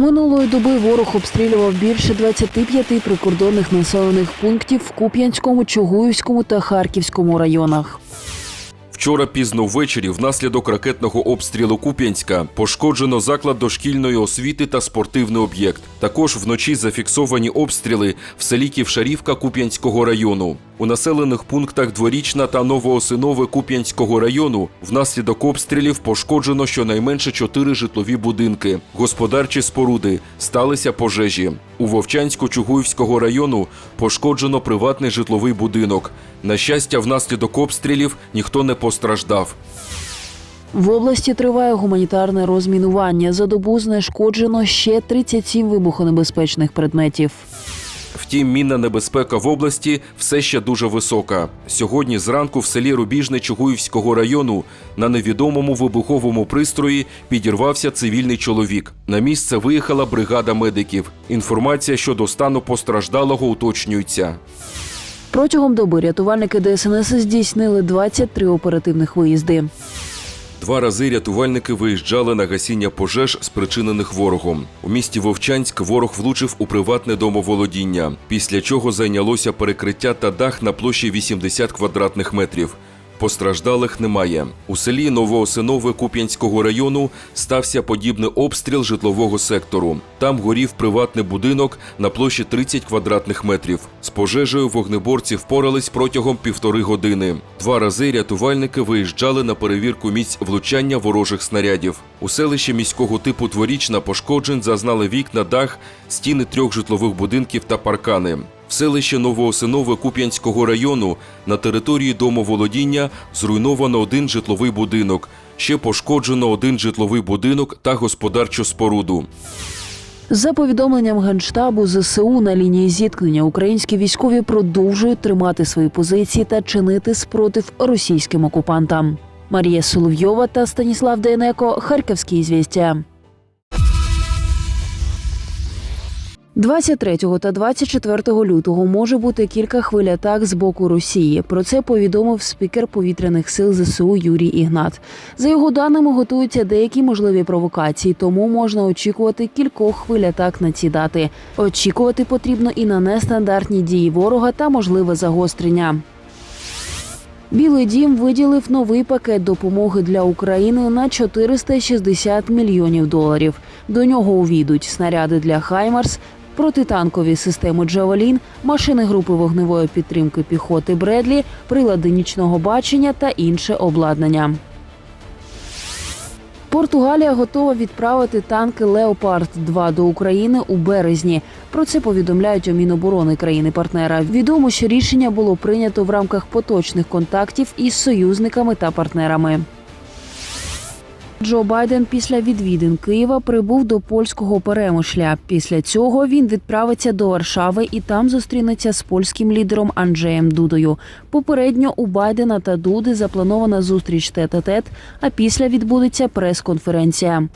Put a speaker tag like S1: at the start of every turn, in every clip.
S1: Минулої доби ворог обстрілював більше 25 прикордонних населених пунктів в Куп'янському, Чугуївському та Харківському районах.
S2: Вчора пізно ввечері внаслідок ракетного обстрілу Куп'янська пошкоджено заклад дошкільної освіти та спортивний об'єкт. Також вночі зафіксовані обстріли в селі Ківшарівка Куп'янського району. У населених пунктах Дворічна та Новоосинове Куп'янського району внаслідок обстрілів пошкоджено щонайменше чотири житлові будинки, господарчі споруди, сталися пожежі. У Вовчанську Чугуївського району пошкоджено приватний житловий будинок. На щастя, внаслідок обстрілів ніхто не постраждав.
S1: В області триває гуманітарне розмінування. За добу знешкоджено ще 37 вибухонебезпечних предметів.
S2: Втім, мінна небезпека в області все ще дуже висока. Сьогодні зранку в селі Рубіжне Чугуївського району на невідомому вибуховому пристрої підірвався цивільний чоловік. На місце виїхала бригада медиків. Інформація щодо стану постраждалого уточнюється.
S1: Протягом доби рятувальники ДСНС здійснили 23 оперативних виїзди.
S2: Два рази рятувальники виїжджали на гасіння пожеж, спричинених ворогом. У місті Вовчанськ ворог влучив у приватне домоволодіння, після чого зайнялося перекриття та дах на площі 80 квадратних метрів. Постраждалих немає. У селі Новоосинове Куп'янського району стався подібний обстріл житлового сектору. Там горів приватний будинок на площі 30 квадратних метрів. З пожежею вогнеборці впорались протягом півтори години. Два рази рятувальники виїжджали на перевірку місць влучання ворожих снарядів. У селищі міського типу Дворічна пошкоджень зазнали вікна, дах, стіни трьох житлових будинків та паркани. В селищі Новоосинове Куп'янського району на території домоволодіння зруйновано один житловий будинок. Ще пошкоджено один житловий будинок та господарчу споруду.
S1: За повідомленням Генштабу ЗСУ на лінії зіткнення українські військові продовжують тримати свої позиції та чинити спротив російським окупантам. Марія Соловйова та Станіслав Дейнеко. Харківські звістя. 23 та 24 лютого може бути кілька хвиль атак з боку Росії. Про це повідомив спікер повітряних сил ЗСУ Юрій Ігнат. За його даними, готуються деякі можливі провокації, тому можна очікувати кількох хвиль атак на ці дати. Очікувати потрібно і на нестандартні дії ворога та можливе загострення. Білий дім виділив новий пакет допомоги для України на 460 мільйонів доларів. До нього увійдуть снаряди для Хаймарс, протитанкові системи Джавелін, машини групи вогневої підтримки піхоти Бредлі, прилади нічного бачення та інше обладнання. Португалія готова відправити танки Леопард 2 до України у березні. Про це повідомляють у Міноборони країни-партнера. Відомо, що рішення було прийнято в рамках поточних контактів із союзниками та партнерами. Джо Байден після відвідин Києва прибув до польського перемишля. Після цього він відправиться до Варшави і там зустрінеться з польським лідером Анджеєм Дудою. Попередньо у Байдена та Дуди запланована зустріч тет-а-тет, а після відбудеться прес-конференція.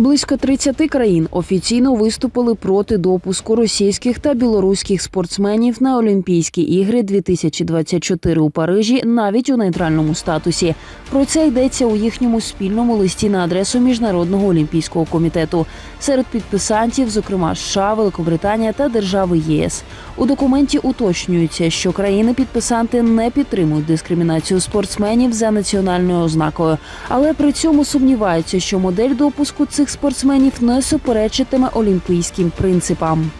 S1: Близько 30 країн офіційно виступили проти допуску російських та білоруських спортсменів на Олімпійські ігри 2024 у Парижі, навіть у нейтральному статусі. Про це йдеться у їхньому спільному листі на адресу Міжнародного олімпійського комітету. Серед підписантів, зокрема США, Великобританія та держави ЄС. У документі уточнюється, що країни-підписанти не підтримують дискримінацію спортсменів за національною ознакою, але при цьому сумніваються, що модель допуску цих спортсменів не суперечитиме олімпійським принципам.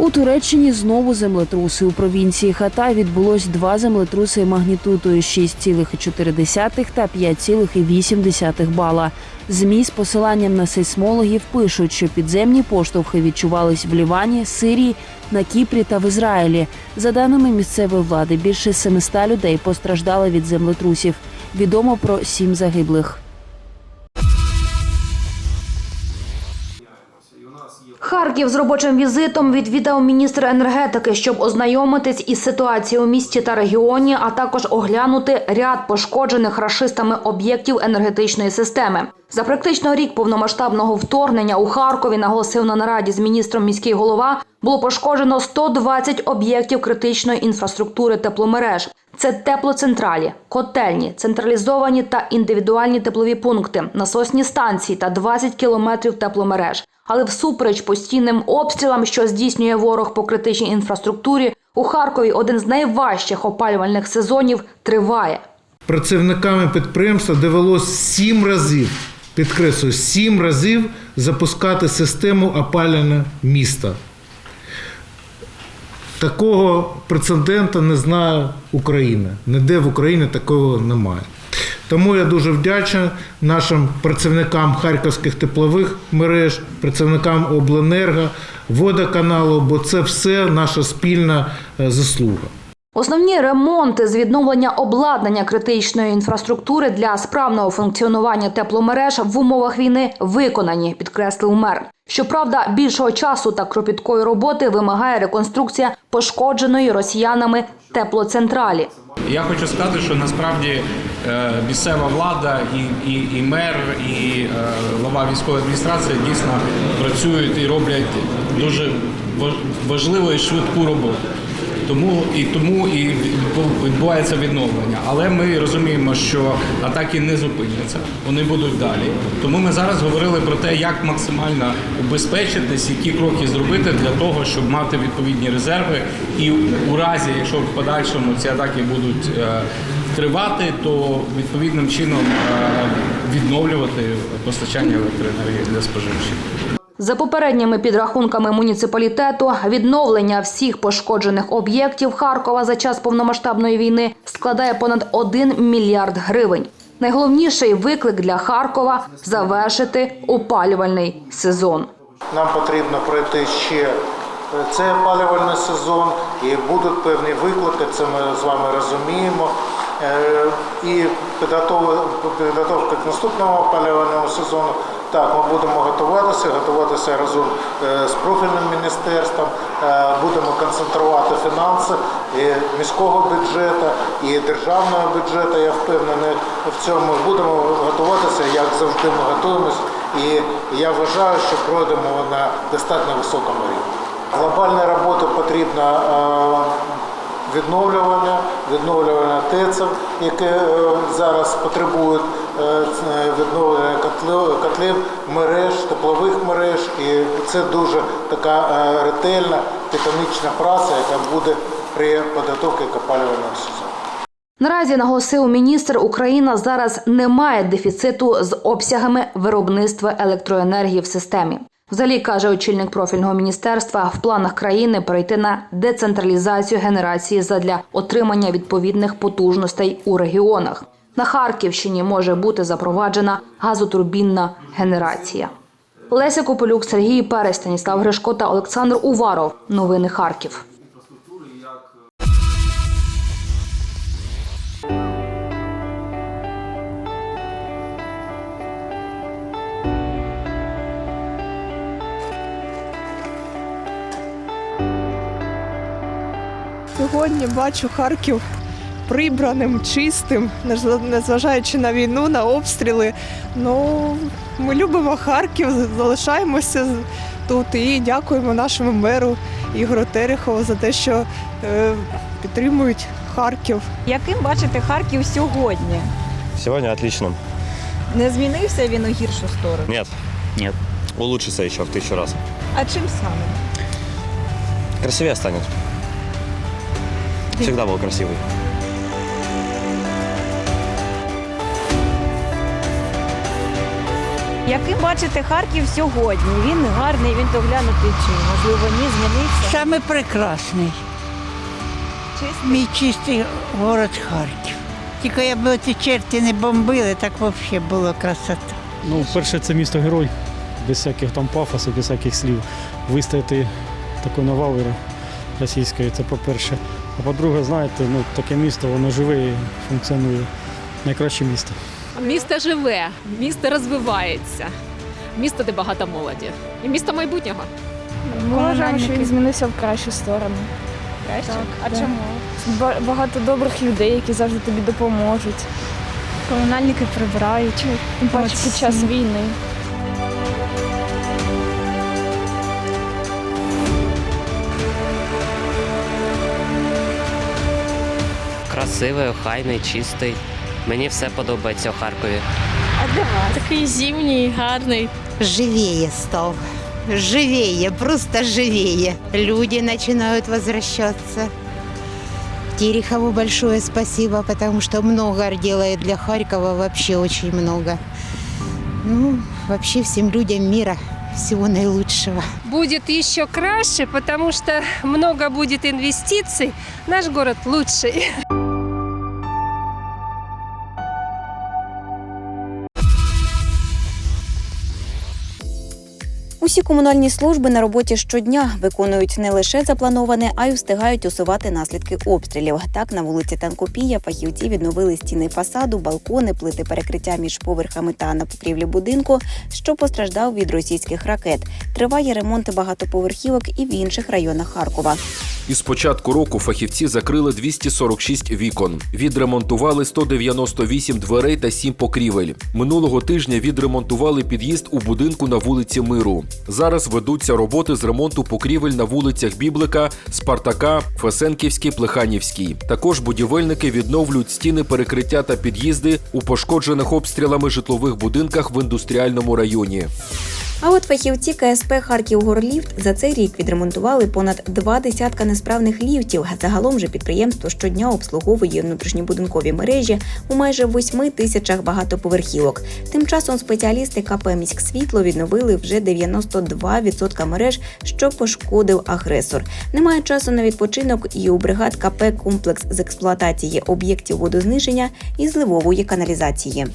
S1: У Туреччині знову землетруси. У провінції Хатай відбулось два землетруси магнітудою 6,4 та 5,8 бала. ЗМІ з посиланням на сейсмологів пишуть, що підземні поштовхи відчувались в Лівані, Сирії, на Кіпрі та в Ізраїлі. За даними місцевої влади, більше 700 людей постраждали від землетрусів. Відомо про сім загиблих.
S3: Харків з робочим візитом відвідав міністр енергетики, щоб ознайомитись із ситуацією у місті та регіоні, а також оглянути ряд пошкоджених рашистами об'єктів енергетичної системи. За практично рік повномасштабного вторгнення у Харкові наголосив на нараді з міністром міський голова. Було пошкоджено 120 об'єктів критичної інфраструктури тепломереж. Це теплоцентралі, котельні, централізовані та індивідуальні теплові пункти, насосні станції та 20 кілометрів тепломереж. Але всупереч постійним обстрілам, що здійснює ворог по критичній інфраструктурі, у Харкові один з найважчих опалювальних сезонів триває.
S4: Працівниками підприємства довелось сім разів, підкреслюю, сім разів запускати систему опалення міста. Такого прецедента не знає Україна. Ніде в Україні такого немає. Тому я дуже вдячний нашим працівникам харківських теплових мереж, працівникам обленерго, водоканалу, бо це все наша спільна е, заслуга.
S3: Основні ремонти з відновлення обладнання критичної інфраструктури для справного функціонування тепломереж в умовах війни виконані, підкреслив мер. Щоправда, більшого часу та кропіткої роботи вимагає реконструкція пошкодженої росіянами теплоцентралі.
S5: Я хочу сказати, що насправді місцева влада і, і, і мер, і е, глава військової адміністрації дійсно працюють і роблять дуже важливу і швидку роботу. Тому і тому і відбувається відновлення. Але ми розуміємо, що атаки не зупиняться, вони будуть далі. Тому ми зараз говорили про те, як максимально убезпечитись, які кроки зробити для того, щоб мати відповідні резерви. І у разі, якщо в подальшому ці атаки будуть е, тривати, то відповідним чином е, відновлювати постачання електроенергії для споживачів.
S3: За попередніми підрахунками муніципалітету, відновлення всіх пошкоджених об'єктів Харкова за час повномасштабної війни складає понад 1 мільярд гривень. Найголовніший виклик для Харкова завершити опалювальний сезон.
S4: Нам потрібно пройти ще е, цей опалювальний сезон, і будуть певні виклики, це ми з вами розуміємо. Е, І підготов- підготовка к наступному опалювальному сезону. Так, ми будемо готуватися, готуватися разом е, з профільним міністерством, Е, будемо концентрувати фінанси і міського бюджету, і державного бюджету. Я впевнений в цьому. Будемо готуватися, як завжди ми готуємось. І я вважаю, що пройдемо на достатньо високому рівні. Глобальної роботи потрібно е, відновлювання, відновлювання ТЕЦів, які е, зараз потребують е, відновлення котлів, котлів, мереж, теплових мереж. І це дуже така е, ретельна, титанічна праця, яка буде при підготовці к опалювальному сезону.
S3: Наразі наголосив міністр, Україна зараз не має дефіциту з обсягами виробництва електроенергії в системі. Взагалі каже очільник профільного міністерства, в планах країни перейти на децентралізацію генерації задля отримання відповідних потужностей у регіонах. На Харківщині може бути запроваджена газотурбінна генерація. Леся Копелюк, Сергій Перес, Станіслав Гришко та Олександр Уваров. Новини Харків.
S6: Сьогодні бачу Харків прибраним, чистим, незважаючи на війну, на обстріли. Ну, ми любимо Харків, залишаємося тут і дякуємо нашому меру Ігору Терехову за те, що е, підтримують Харків.
S7: Яким бачите Харків сьогодні?
S8: Сегодня отлично.
S7: Не змінився він у гіршу сторону?
S8: Нет.
S9: Нет.
S8: Улучшится еще в тысячу раз.
S7: А чим саме?
S8: Красивее станет. Всегда был красивый.
S7: Яким бачите Харків сьогодні? Він гарний, він доглянутий чи можливо ні, змінився?
S10: Саме прекрасний. Мій чистий город Харків. Тільки якби ці черти не бомбили, так взагалі була красота.
S9: Ну, перше, це місто герой, без всяких там пафосів, без всяких слів. Вистояти такою навалою російською, це по-перше. А по-друге, знаєте, ну таке місто, воно живе і функціонує. Найкраще місто.
S11: Місто живе, місто розвивається, місто, де багато молоді, і місто майбутнього.
S12: Ми вважаємо, що він змінився в кращу сторону.
S7: Краще?
S12: Так,
S7: а
S12: да.
S7: чому?
S12: Багато добрих людей, які завжди тобі допоможуть. Комунальники прибирають, тим паче під час війни.
S13: красивий, охайний, чистий. Мені все подобається у Харкові.
S12: А для вас? Такий зимній, гарний.
S14: Живее стал. Живее, просто живее. Люди начинают возвращаться. Терехову большое спасибо, потому что много делает для Харькова, вообще очень много. Ну, вообще всем людям мира всего наилучшего.
S12: Будет еще краще, потому что много будет инвестиций. Наш город лучший.
S15: Усі комунальні служби на роботі щодня виконують не лише заплановане, а й встигають усувати наслідки обстрілів. Так на вулиці Танкопія фахівці відновили стіни фасаду, балкони, плити перекриття між поверхами та на покрівлі будинку, що постраждав від російських ракет. Триває ремонт багатоповерхівок і в інших районах Харкова.
S2: Із початку року фахівці закрили 246 вікон, відремонтували 198 дверей та 7 покрівель. Минулого тижня відремонтували під'їзд у будинку на вулиці Миру. Зараз ведуться роботи з ремонту покрівель на вулицях Біблика, Спартака, Фесенківській, Плеханівській. Також будівельники відновлюють стіни перекриття та під'їзди у пошкоджених обстрілами житлових будинках в індустріальному районі.
S15: А от фахівці КСП Харків Горліфт за цей рік відремонтували понад два десятка несправних ліфтів. Загалом же підприємство щодня обслуговує внутрішньобудинкові мережі у майже восьми тисячах багатоповерхівок. Тим часом спеціалісти КП «Міськсвітло» відновили вже 92% мереж, що пошкодив агресор. Немає часу на відпочинок і у бригад КП комплекс з експлуатації об'єктів водозниження і зливової каналізації.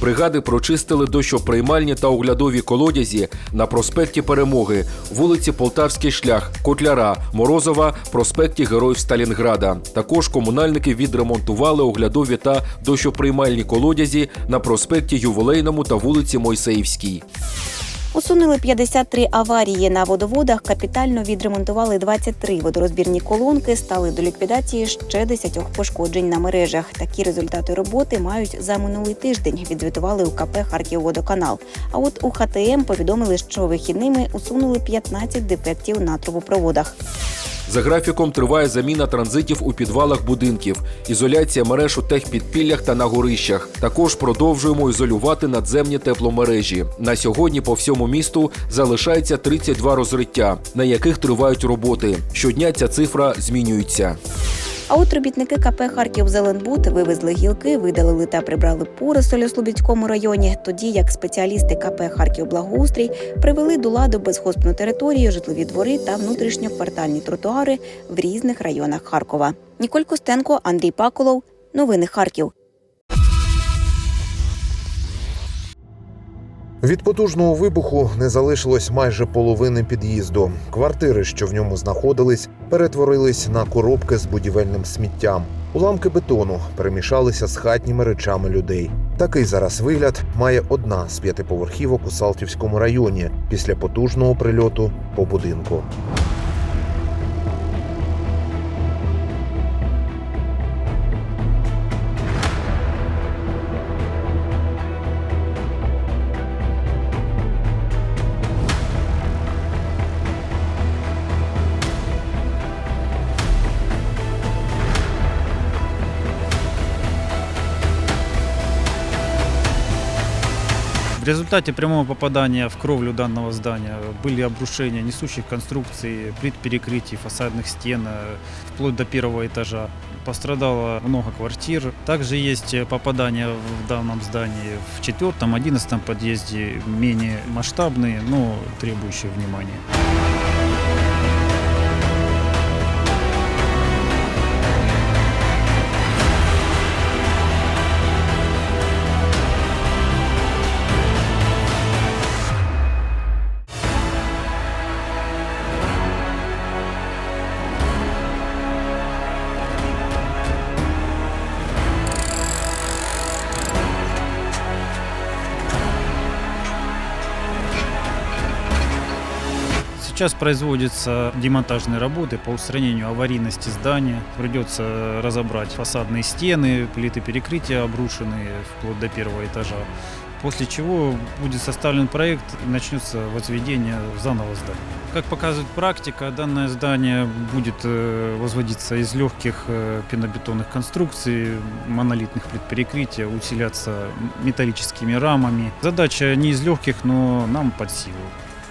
S2: Бригади прочистили дощоприймальні та оглядові колодязі на проспекті Перемоги, вулиці Полтавський шлях, Котляра, Морозова, проспекті Героїв Сталінграда. Також комунальники відремонтували оглядові та дощоприймальні колодязі на проспекті Ювілейному та вулиці Мойсеївській.
S15: Усунули 53 аварії на водоводах, капітально відремонтували 23 водорозбірні колонки, стали до ліквідації ще 10 пошкоджень на мережах. Такі результати роботи мають за минулий тиждень. Відзвітували у КП Харківводоканал. А от у ХТМ повідомили, що вихідними усунули 15 дефектів на трубопроводах.
S2: За графіком триває заміна транзитів у підвалах будинків, ізоляція мереж у техпідпіллях та на горищах. Також продовжуємо ізолювати надземні тепломережі. На сьогодні по всьому місту залишається 32 розриття, на яких тривають роботи. Щодня ця цифра змінюється.
S15: А от робітники КП Харків Зеленбут вивезли гілки, видалили та прибрали поросоль у Слобідському районі. Тоді як спеціалісти КП Харків Благоустрій привели до ладу безхозпну територію, житлові двори та внутрішньоквартальні тротуари в різних районах Харкова. Ніколь Костенко, Андрій Паколов. Новини Харків.
S16: Від потужного вибуху не залишилось майже половини під'їзду. Квартири, що в ньому знаходились, перетворились на коробки з будівельним сміттям. Уламки бетону перемішалися з хатніми речами людей. Такий зараз вигляд має одна з п'ятиповерхівок у Салтівському районі після потужного прильоту по будинку.
S9: В результате прямого попадания в кровлю данного здания были обрушения несущих конструкций, плит перекрытий, фасадных стен, э, вплоть до первого этажа. Пострадало много квартир. Также есть попадания в данном здании в четвертом, одиннадцатом подъезде, менее масштабные, но требующие внимания. Сейчас производятся демонтажные работы по устранению аварийности здания. Придется разобрать фасадные стены, плиты перекрытия обрушенные вплоть до первого этажа. после чего будет составлен проект и начнется возведение заново здания. Как показывает практика, данное здание будет э, возводиться из легких э, пенобетонных конструкций, монолитных предперекрытия, усиляться металлическими рамами. Задача не из легких, но нам под силу.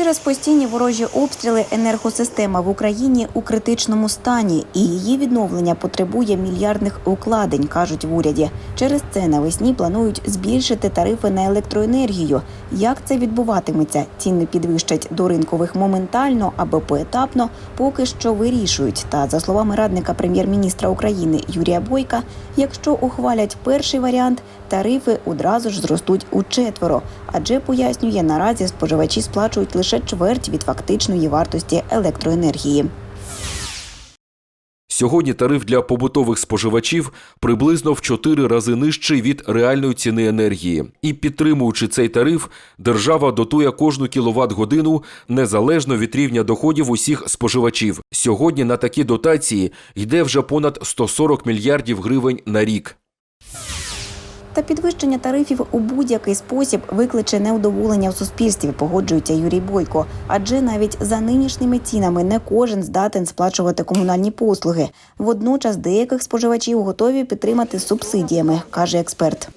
S15: Через постійні ворожі обстріли енергосистема в Україні у критичному стані, і її відновлення потребує мільярдних укладень, кажуть в уряді. Через це навесні планують збільшити тарифи на електроенергію. Як це відбуватиметься? Ціни підвищать до ринкових моментально або поетапно, поки що вирішують. Та за словами радника прем'єр-міністра України Юрія Бойка, якщо ухвалять перший варіант, тарифи одразу ж зростуть у четверо. Адже пояснює, наразі споживачі сплачують лише чверть від фактичної вартості електроенергії.
S2: Сьогодні тариф для побутових споживачів приблизно в 4 рази нижчий від реальної ціни енергії. І підтримуючи цей тариф, держава дотує кожну кіловат-годину незалежно від рівня доходів усіх споживачів. Сьогодні на такі дотації йде вже понад 140 мільярдів гривень на рік.
S15: Та підвищення тарифів у будь-який спосіб викличе неудоволення в суспільстві, погоджується Юрій Бойко. Адже навіть за нинішніми цінами не кожен здатен сплачувати комунальні послуги. Водночас деяких споживачів готові підтримати субсидіями, каже експерт.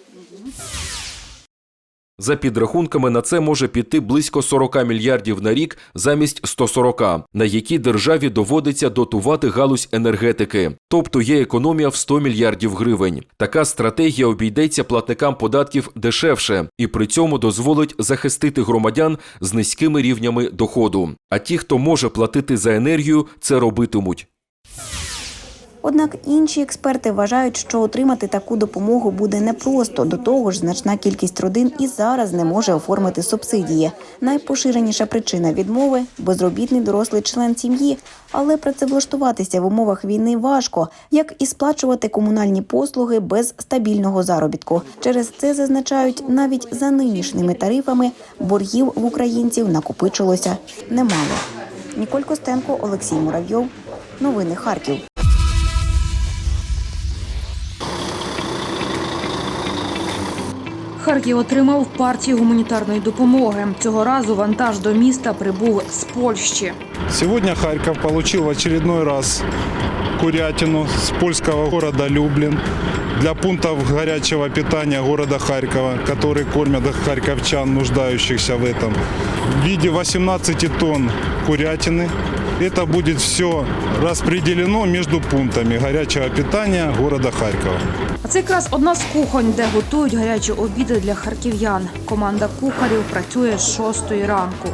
S2: За підрахунками на це може піти близько 40 мільярдів на рік замість 140, на які державі доводиться дотувати галузь енергетики. Тобто є економія в 100 мільярдів гривень. Така стратегія обійдеться платникам податків дешевше і при цьому дозволить захистити громадян з низькими рівнями доходу. А ті, хто може платити за енергію, це робитимуть.
S15: Однак інші експерти вважають, що отримати таку допомогу буде непросто. До того ж, значна кількість родин і зараз не може оформити субсидії. Найпоширеніша причина відмови безробітний дорослий член сім'ї, але працевлаштуватися в умовах війни важко, як і сплачувати комунальні послуги без стабільного заробітку. Через це зазначають, навіть за нинішніми тарифами боргів в українців накопичилося немало. Ніколь Костенко, Олексій Муравйов. Новини Харків.
S3: Харків отримав партію гуманітарної допомоги. Цього разу вантаж до міста прибув з Польщі.
S9: Сегодня Харьков получил в очередной раз курятину с польского города Люблин для пунктов горячего питания города Харькова, которые кормят харьковчан, нуждающихся в этом, в виде 18 тонн курятины. Это будет все распределено между пунктами горячего питания города Харькова.
S3: А це якраз одна з кухонь, де готують гарячі обіди для харків'ян. Команда кухарів працює з шостої ранку.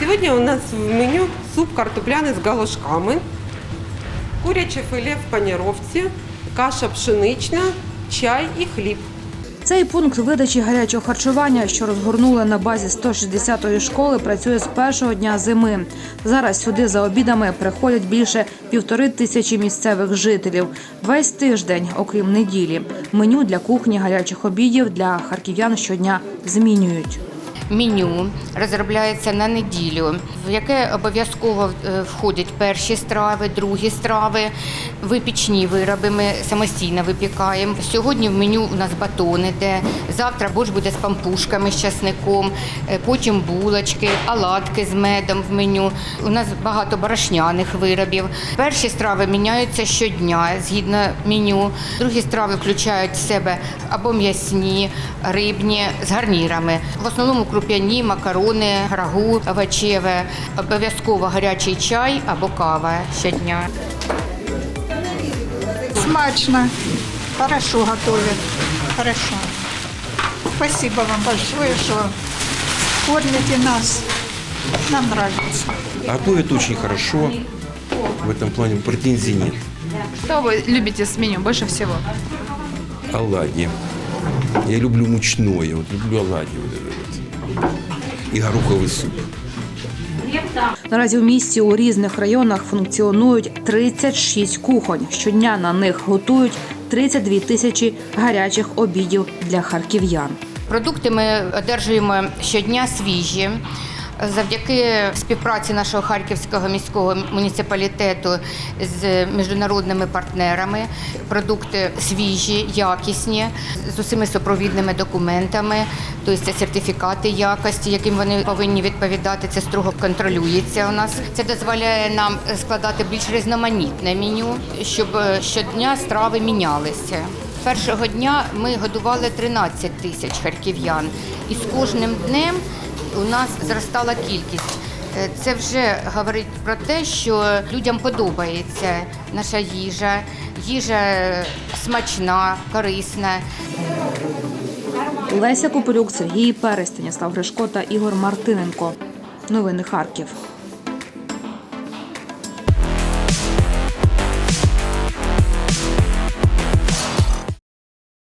S6: Сьогодні у нас в меню суп картопляний з галушками, куряче филе в паніровці, каша пшенична, чай і хліб.
S3: Цей пункт видачі гарячого харчування, що розгорнули на базі 160-ї школи, працює з першого дня зими. Зараз сюди за обідами приходять більше півтори тисячі місцевих жителів. Весь тиждень, окрім неділі, меню для кухні гарячих обідів для харків'ян щодня змінюють.
S10: Меню розробляється на неділю, в яке обов'язково е, входять перші страви, другі страви, випічні вироби. Ми самостійно випікаємо. Сьогодні в меню у нас батон іде, завтра борщ буде з пампушками, з часником, е, потім булочки, оладки з медом в меню. У нас багато борошняних виробів. Перші страви міняються щодня згідно меню. Другі страви включають в себе або м'ясні, рибні з гарнірами. В основному круп'яні, макарони, рагу, овочеве, обов'язково гарячий чай або кава щодня.
S12: Смачно. Хорошо готовят. Хорошо. Спасибо вам большое, что кормите нас. Нам нравится.
S9: Готовят очень хорошо. В этом плане претензий нет.
S12: Что вы любите с меню больше всего?
S9: оладьи. Я люблю мучное, вот люблю оладьи вот гороховий. Суп.
S3: Наразі в місті у різних районах функціонують 36 кухонь. Щодня на них готують 32 тисячі гарячих обідів для харків'ян.
S10: Продукти ми одержуємо щодня свіжі. Завдяки співпраці нашого харківського міського муніципалітету з міжнародними партнерами продукти свіжі, якісні, з усіма супровідними документами, тобто це сертифікати якості, яким вони повинні відповідати. Це строго контролюється у нас. Це дозволяє нам складати більш різноманітне меню, щоб щодня страви мінялися. Першого дня ми годували 13 тисяч харків'ян, і з кожним днем у нас зростала кількість. Е, Це вже говорить про те, що людям подобається наша їжа, їжа смачна, корисна.
S3: Леся Копилюк, Сергій Перестень, Станіслав Гришко та Ігор Мартиненко. Новини Харків.